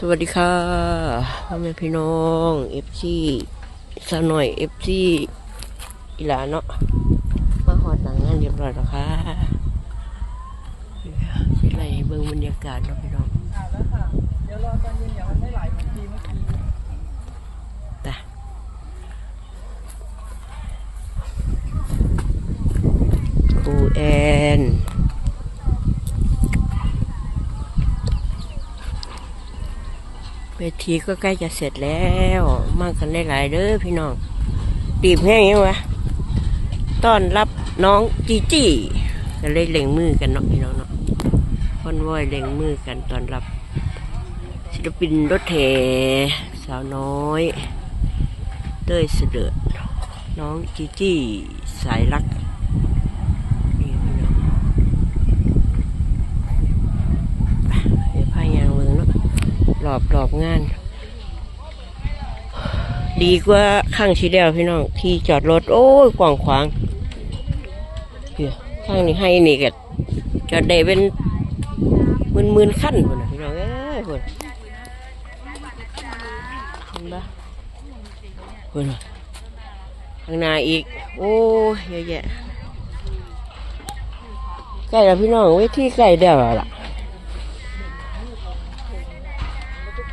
สวัสดีค่ะพ่อแม่พี่น้องเอฟซีสหน่อยเอฟซีอีหลาเนาะมาหอดหลังงานเรียบร้อยแล้วค่ะสิไรเบิ่งบรรยากาศเนาะพี่น้อง อ่าแล้วค่ะ เดี๋ยวรอตอนเย็นเดี๋ยวมันไม่ไหลเหมือนทีเมื่อกี้ แต่ครูแอน ทีก็ใกล้จะเสร็จแล้ว มากันได้หลายเด้อพี่น้องตีบแห้งยังวะต้อนรับน้องจีจี้ก็เลยเล็งมือกันเนาะพี่น้องเนาะคอนวอยเล็งมือกันตอนรับ ศิลปินรถแห่สาวน้อย เต้ยเสด็จน้องจีจี้สายรักนี่พี่น้องไปเดี๋ยวพายางเมืองเนาะ รอบรอบงาน ดีกว่าข้างชีเดียวพี่น้อง ที่จอดรถ โอ้ยกว้างขวางเดี๋ยวข้างนี้ให้นี่ก็จอดได้เป็นหมื่นมื่นๆขั้นคนนะพี่น้องเอ้ยคนเห็นปะเห็นปะข้างหน้าอีก โอ้ยเยอะแยะใกล้แล้วพี่น้องเวทีใกล้เดียวแล้วล่ะ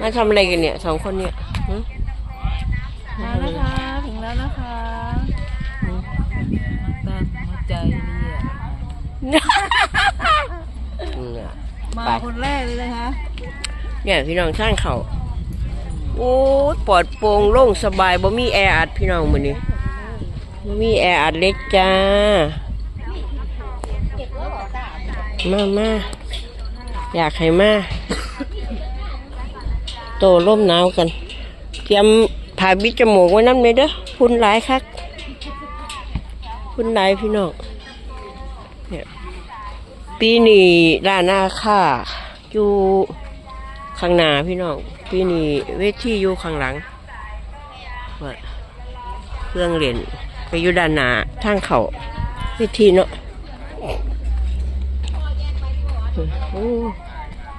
มาทำอะไรกันเนี่ยสองคนเนี่ยหึมาแล้วค่ะ ถึงแล้วนะคะตามหัวใจเนี่ยเนี่ยมาไปคนแรกเลยนะคะเนี่ยพี่น้องสร้างเขาโอ้ยปลอดโปร่งโล่งสบายบ่มีแออัดพี่น้องมือนี้บ่มีแออัดเล็กจ้า มามาอยากให้มาโตร่มหนาวกัน เตรียมผ่าบิดจมูกไว้น้ำเลยเด้อพุ่นหลายคักพุ่นหลายพี่น้องเนี่ยปีนี้ร้านอาค่าอยู่ข้างหน้าพี่น้องปีนี้เวทีอยู่ข้างหลังเครื่องเล่นไปอยู่ด้านหน้าทางเขาเวทีเนาะโอ้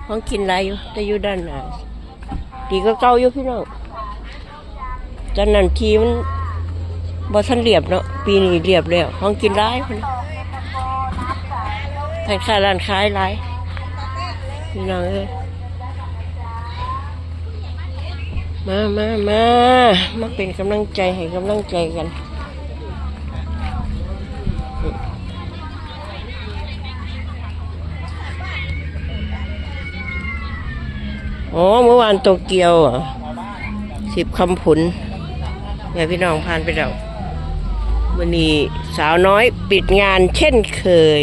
ของกินอะไรอยู่แต่อยู่ด้านหน้า ดีก็เก่าอยู่พี่น้องตอนนั้นทีมันบ่ทันเรียบเนาะปีนี้เรียบแล้วของกินร้ายคนทางค้าร้านขายร้ายพี่น้องเอ้ยมามามามาเป็นกำลังใจให้กำลังใจกัน อ๋อเมื่อวานโตเกียวเหรอะสิบคำผุนเนี่ยพี่น้องผ่านไปแล้ววันนี้สาวน้อยปิดงานเช่นเคย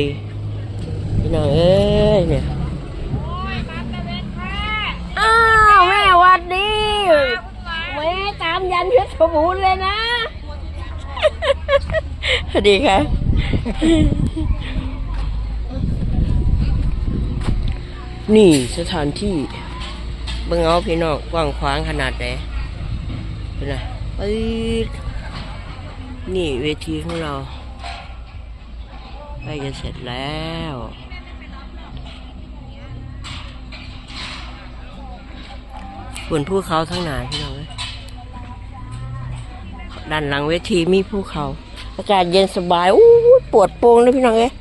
พี่น้องเอ้ยเนี่ยอ้าวแม่หวัดดีแม่ตามยันเพชรบูรณ์เลยนะสวัสดีค่ะนี่สถานที่เบิ่งเอาพี่น้องกว้างขวางขนาดไหนเป็นไงปื๊ดนี่เวทีของเราใกล้จะเสร็จแล้วบนภูเขาทั้งหนาพี่น้องเอ้ยด้านหลังเวทีมีภูเขา อากาศเย็นสบายอู้ปวดโปงเลยพี่น้องเอ้ย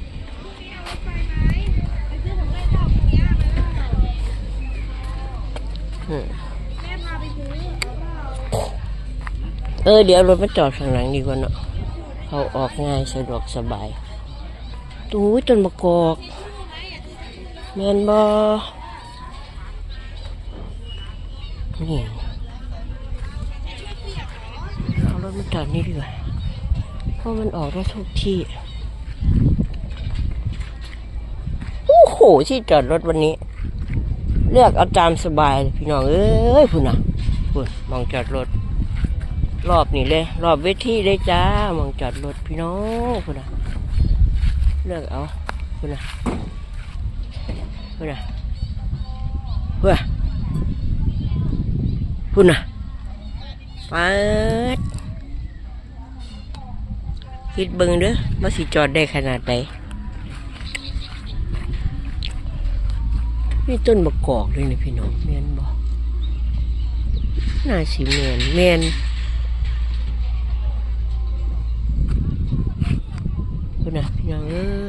เออ เดี๋ยวรถมาจอดข้างหลังดีกว่าเนาะเขาออกง่ายสะดวกสบาย ตู้ยต้นมะกอกแมนบอนี่เอารถมาจอดนี่ดีกว่าเพราะมันออกได้ทุกที่โอ้โหที่จอดรถวันนี้ เลือกเอาตามสบายพี่น้องเอ้ยพุ่นน่ะพุ่นมองจอดรถ รอบนี้เลย รอบเวทีเลยจ้ามองจอดรถพี่น้องพุ่นน่ะเลือกเอาพุ่นน่ะพุ่นน่ะเพื่อพุ่นน่ะปิดคิดเบิ่งเด้อว่าสิจอดได้ขนาดไหน นี่ต้นมะกอกเลยนะพี่น้องแมนบอกน่าสิเมนเมนคุณนะพี่น้องเออ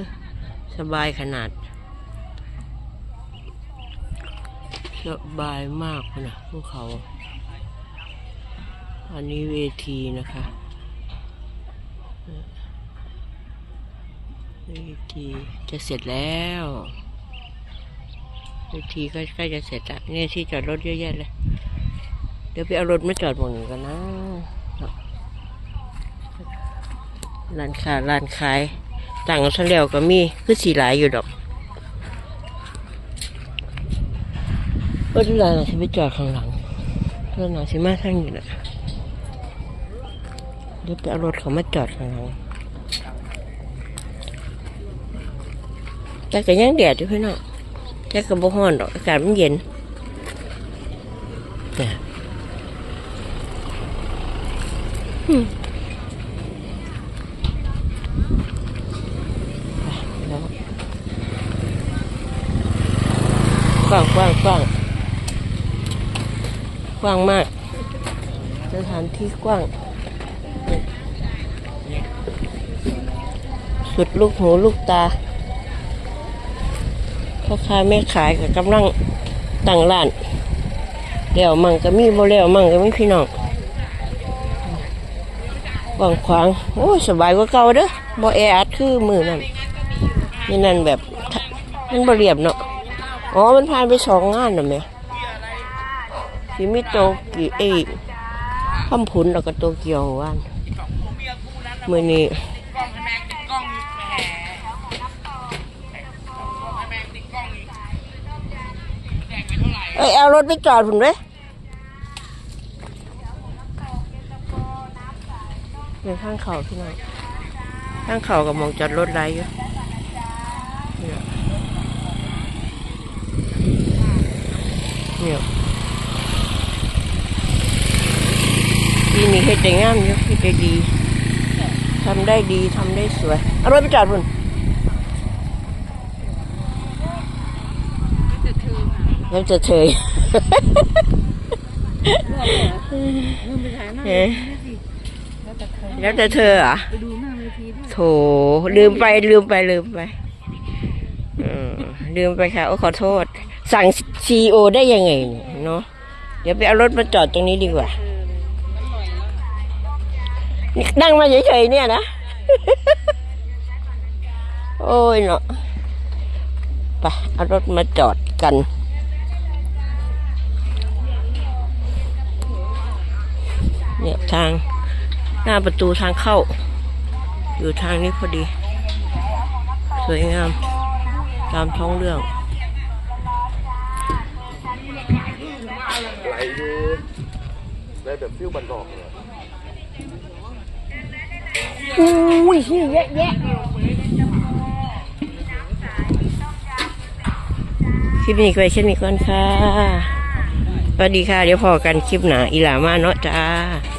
สบายขนาด สบายมากคุณนะพวกเขา อันนี้เวทีนะคะเวทีจะเสร็จแล้ว เวทีก็ใกล้จะเสร็จละเนี่ยที่จอดรถเยอะแยะเลย เดี๋ยวไปเอารถมาจอดหมองนี้กันนะร้านค้าร้านขายต่างกันซะแล้วก็มีคือสีหลายอยู่ดอกรถร้านน่ะสิไปจอดข้างหลังรถหนังสิมาทางนี้แหละเดี๋ยวไปเอารถเขามาจอดข้างหลังแต่ก็ยังแดดอยู่พี่น้อง แต่ก็บ่ร้อนดอกอากาศมันเย็นเนี่ยอืมไปแล้วกว้างกว้างกว้างกว้างมาก สถานที่กว้าง สุดลูกหูลูกตา พ่อค้าแม่ขายก็กำลังตั้งร้านเดี๋ยวมั่งก็มีบ่แล้วมั่งก็มีพี่น้องกว้างขวางโอ้สบายกว่าเก่าเด้อบ่แออัดคือมือนั่นนี่นั่นแบบมันบเรียบเนาะอ๋อมันผ่านไปสองงานแล้วแม่สิมีโตกี่เอ้ยคำผุนแล้วก็โตเกียววันมือนี้ กล้องให้แมงติดกล้องอีกแหมให้แมงติดกล้องอีกแจกไป เอ้ยเอารถไปจอดผมเลยเดี๋ยวข้างเขาพี่น้องข้างเขากับมองจอดรถไรอยู่เนี่ยเนี่ยปีนี้เฮ็ดได้งามอยู่เฮ็ดได้ดีทำได้ดีทำได้สวยเอารถไปจอดพุ่น แล้วจะเฉยเอ๊ะแล้วแต่เธอเหรอะไปดูหน้าเวทีด้วยโถลืมไปลืมไปลืมไปเออลืมไปค่ะ โอ้ขอโทษ สั่งซีโอได้ยังไงเนี่ยเนาะเดี๋ยวไปเอารถมาจอดตรงนี้ดีกว่านี่นั่งมาเฉยๆเนี่ยนะ โอ้ยเนาะไปเอารถมาจอดกัน เนี่ยทางหน้าประตูทางเข้า อยู่ทางนี้พอดี สวยงาม ตามท้องเรื่องไหลดูได้แบบฟิวบันนอกเลยอุ้ยเยอะแยะคลิปนี้ก็ไปเช่นนี้ก่อนค่ะสวัสดีค่ะ เดี๋ยวพอกันคลิปหนาอีหลามาเนาะจ้า